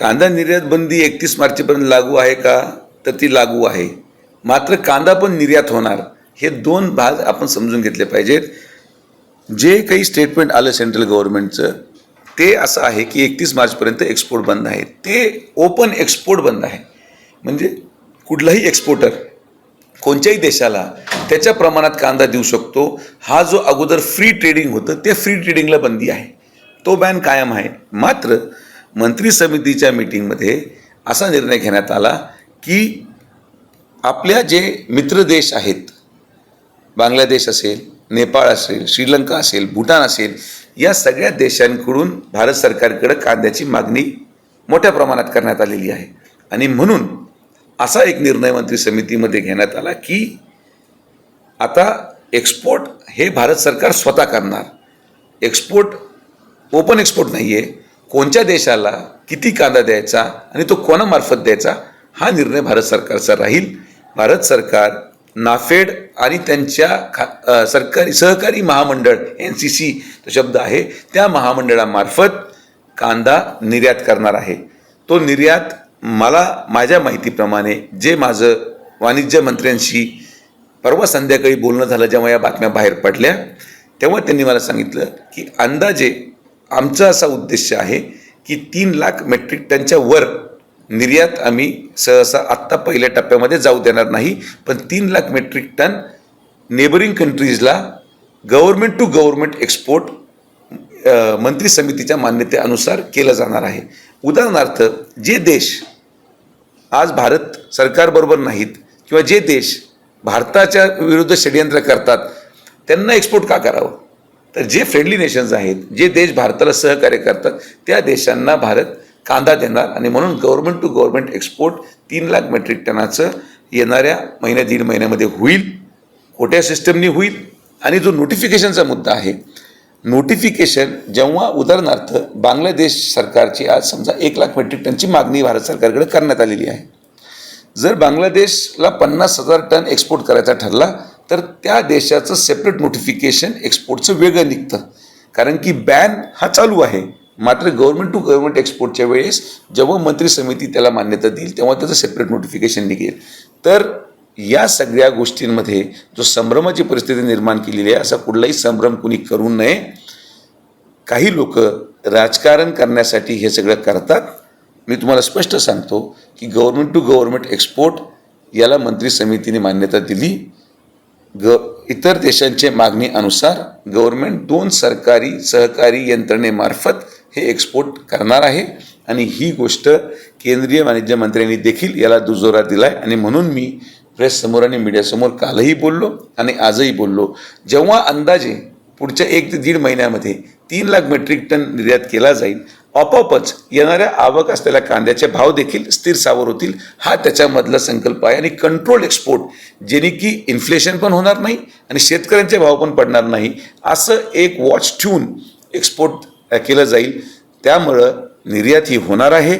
कांदा निर्यात बंदी एकतीस मार्चपर्यंत लागू आहे का? तर ती लागू आहे. मात्र कांदा पण निर्यात होणार. हे दोन भाग आपण समजून घेतले पाहिजेत. जे काही स्टेटमेंट आलं सेंट्रल गव्हर्नमेंटचं ते असं आहे की एकतीस मार्चपर्यंत एक्सपोर्ट बंद आहे. ते ओपन एक्सपोर्ट बंद आहे. म्हणजे कुठलाही एक्सपोर्टर कोणत्याही देशाला त्याच्या प्रमाणात कांदा देऊ शकतो. हा जो अगोदर फ्री ट्रेडिंग होतं ते फ्री ट्रेडिंगला बंदी आहे. तो बॅन कायम आहे. मात्र मंत्री समितीच्या मीटिंगमध्ये असा निर्णय घेण्यात आला की आपल्या जे मित्र देश आहेत बांगलादेश असेल नेपाळ असेल श्रीलंका असेल भूटान असेल या सगळ्या देशांकडून भारत सरकारकडं कांद्याची मागणी मोठ्या प्रमाणात करण्यात आलेली आहे. आणि म्हणून असा एक निर्णय मंत्री समितीमध्ये घेण्यात आला की आता एक्सपोर्ट हे भारत सरकार स्वतः करणार. एक्सपोर्ट ओपन एक्सपोर्ट नाही आहे कोणत्या देशाला किती कांदा द्यायचा आणि तो कोणामार्फत द्यायचा हा निर्णय भारत सरकारचा राहील. भारत सरकार नाफेड आणि त्यांच्या खा सरकारी सहकारी महामंडळ एन सी सी तो शब्द आहे त्या महामंडळामार्फत कांदा निर्यात करणार आहे. तो निर्यात मला माझ्या माहितीप्रमाणे जे माझं वाणिज्य मंत्र्यांशी परवा संध्याकाळी बोलणं झालं जेव्हा या बातम्या बाहेर पडल्या तेव्हा त्यांनी मला सांगितलं की अंदाजे आमचा असा उद्देश आहे की तीन लाख मेट्रिक टनच्या वर निर्यात आम्ही सहसा आत्ता पहिल्या टप्प्यामध्ये जाऊ देणार नाही पण तीन लाख मेट्रिक टन नेबरिंग कंट्रीजला गव्हर्नमेंट टू गव्हर्नमेंट एक्सपोर्ट मंत्री समितीच्या मान्यतेनुसार केलं जाणार आहे. उदाहरणार्थ जे देश आज भारत सरकारबरोबर नाहीत किंवा जे देश भारताच्या विरुद्ध षडयंत्र करतात त्यांना एक्सपोर्ट का करावं? तर जे फ्रेंडली नेशन्स आहेत जे देश भारताला सहकार्य करतात त्या देशांना भारत कांदा देणार आणि म्हणून गव्हर्नमेंट टू गव्हर्नमेंट एक्सपोर्ट तीन लाख मेट्रिक टनाचं येणाऱ्या महिन्या दीड महिन्यामध्ये होईल कोट्या सिस्टमनी होईल. आणि जो नोटिफिकेशनचा मुद्दा आहे नोटिफिकेशन जेव्हा उदाहरणार्थ बांगलादेश सरकारची आज समजा एक लाख मेट्रिक टनची मागणी भारत सरकारकडे करण्यात आलेली आहे. जर बांगलादेशला पन्नास हजार टन एक्सपोर्ट करायचा ठरला तर त्या देशाचं सेपरेट नोटिफिकेशन एक्सपोर्टचं वेगळं निघतं. कारण की बॅन हा चालू आहे. मात्र गव्हर्नमेंट टू गव्हर्नमेंट एक्सपोर्टच्या वेळेस जेव्हा मंत्री समिती त्याला मान्यता देईल तेव्हा त्याचं सेपरेट नोटिफिकेशन निघेल. तर या सगळ्या गोष्टींमध्ये जो संभ्रमाची परिस्थिती निर्माण केलेली आहे असा कुठलाही संभ्रम कुणी करू नये. काही लोक राजकारण करण्यासाठी हे सगळं करतात. मी तुम्हाला स्पष्ट सांगतो की गव्हर्नमेंट टू गव्हर्नमेंट एक्सपोर्ट याला मंत्री समितीने मान्यता दिली. ग इतर देशांच्या मागणीनुसार गव्हर्नमेंट दोन सरकारी सहकारी यंत्रणेमार्फत हे एक्सपोर्ट करणार आहे. आणि ही गोष्ट केंद्रीय वाणिज्य मंत्र्यांनी देखील याला दुजोरा दिलाय. आणि म्हणून मी प्रेससमोर आणि मीडियासमोर कालही बोललो आणि आजही बोललो. जेव्हा अंदाजे पुढच्या एक ते दीड महिन्यामध्ये तीन लाख मेट्रिक टन निर्यात केला जाईल आपोआपच येणाऱ्या आवक असलेल्या कांद्याचे भाव देखील स्थिर सावर होतील. हा त्याच्यामधला संकल्प आहे आणि कंट्रोल एक्सपोर्ट जेणे की इन्फ्लेशन पण होणार नाही आणि शेतकऱ्यांचे भाव पण पडणार नाही. असं एक वॉच ठेवून एक्सपोर्ट केलं जाईल. त्यामुळं निर्यात ही होणार आहे.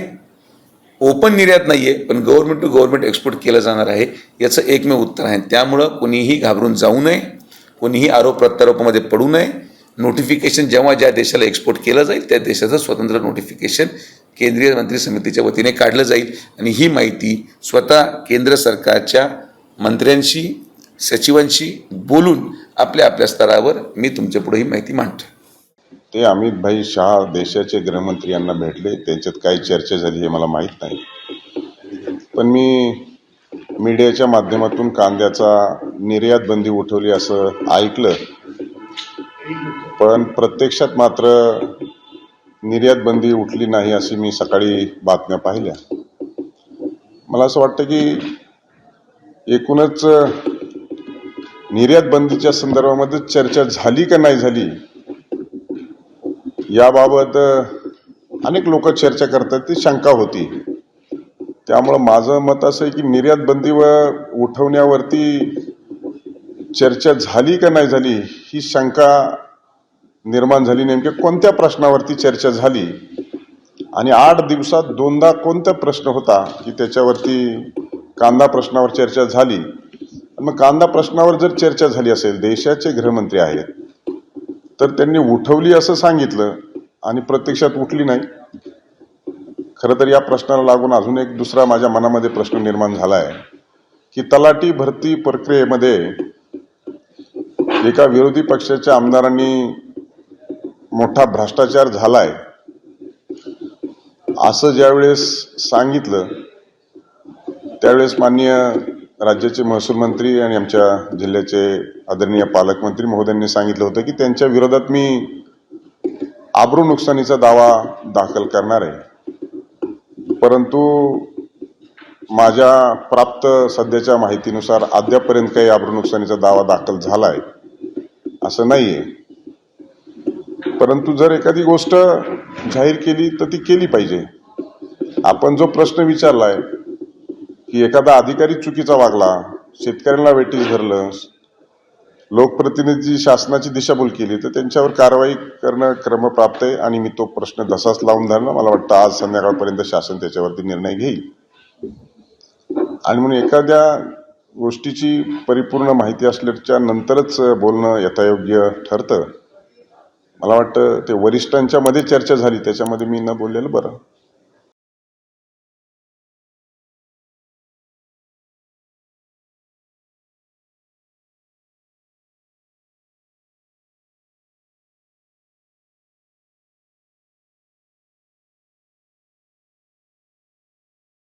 ओपन निर्यात नाही आहे पण गव्हर्नमेंट टू गव्हर्नमेंट एक्सपोर्ट केलं जाणार आहे. याचं एकमेव उत्तर आहे. त्यामुळं कोणीही घाबरून जाऊ नये. कोणीही आरोप प्रत्यारोपामध्ये पडू नये. नोटिफिकेशन जेव्हा ज्या देशाला एक्सपोर्ट केलं जाईल त्या देशाचं स्वतंत्र नोटिफिकेशन केंद्रीय मंत्री समितीच्या वतीने काढलं जाईल. आणि ही माहिती स्वतः केंद्र सरकारच्या मंत्र्यांशी सचिवांशी बोलून आपल्या आपल्या स्तरावर मी तुमच्यापुढे ही माहिती मांडतो. ते अमित भाई शहा देशाचे गृहमंत्री यांना भेटले. त्यांच्यात काय चर्चा झाली हे मला माहीत नाही. पण मी मीडियाच्या माध्यमातून कांद्याचा निर्यात बंदी उठवली असं ऐकलं. पण प्रत्यक्षात मात्र निर्यात बंदी उठली नाही अशी मी सकाळी बातम्या पाहिल्या. मला असं वाटतं की एकूणच निर्यात बंदीच्या संदर्भामध्ये चर्चा झाली का नाही झाली याबाबत अनेक लोक चर्चा करतात ती शंका होती. त्यामुळं माझं मत असं आहे की निर्यात बंदीवर उठवण्यावरती चर्चा झाली का नाही झाली ही शंका निर्माण झाली नेमके कोणत्या प्रश्नावरती चर्चा झाली? आणि आठ दिवसात दोनदा कोणता प्रश्न होता की त्याच्यावरती कांदा प्रश्नावर चर्चा झाली? मग कांदा प्रश्नावर जर चर्चा झाली असेल देशाचे गृहमंत्री आहेत तर त्यांनी उठवली असं सांगितलं आणि प्रत्यक्षात उठली नाही. खरं तर या प्रश्नाला लागून अजून एक दुसरा माझ्या मनामध्ये प्रश्न निर्माण झाला आहे की तलाठी भरती प्रक्रियेमध्ये एका विरोधी पक्षाच्या आमदारांनी मोठा भ्रष्टाचार झालाय. असं ज्यावेळेस सांगितलं त्यावेळेस माननीय राज्याचे महसूल मंत्री आणि आमच्या जिल्ह्याचे आदरणीय पालकमंत्री महोदयांनी सांगितलं होतं की त्यांच्या विरोधात मी आबरू नुकसानीचा दावा दाखल करणार आहे. परंतु माझ्या प्राप्त सध्याच्या माहितीनुसार अद्यापर्यंत काही आबरू नुकसानीचा दावा दाखल झालाय असं नाही आहे परंतु जर एखादी गोष्ट जाहीर केली तर ती केली पाहिजे. आपण जो प्रश्न विचारलाय की एखादा अधिकारी चुकीचा वागला शेतकऱ्यांना वेटीस धरलं लोकप्रतिनिधी शासनाची दिशाभूल केली तर त्यांच्यावर कारवाई करणं क्रमप्राप्त आहे आणि मी तो प्रश्न तसाच लावून धरला मला वाटतं आज संध्याकाळपर्यंत शासन त्याच्यावरती निर्णय घेईल. आणि म्हणून एखाद्या गोष्टीची परिपूर्ण माहिती असल्याच्या नंतरच बोलणं यथायोग्य ठरतं. मला वाटतं ते वरिष्ठांच्या मध्ये चर्चा झाली त्याच्यामध्ये मी न बोललेलं बरं.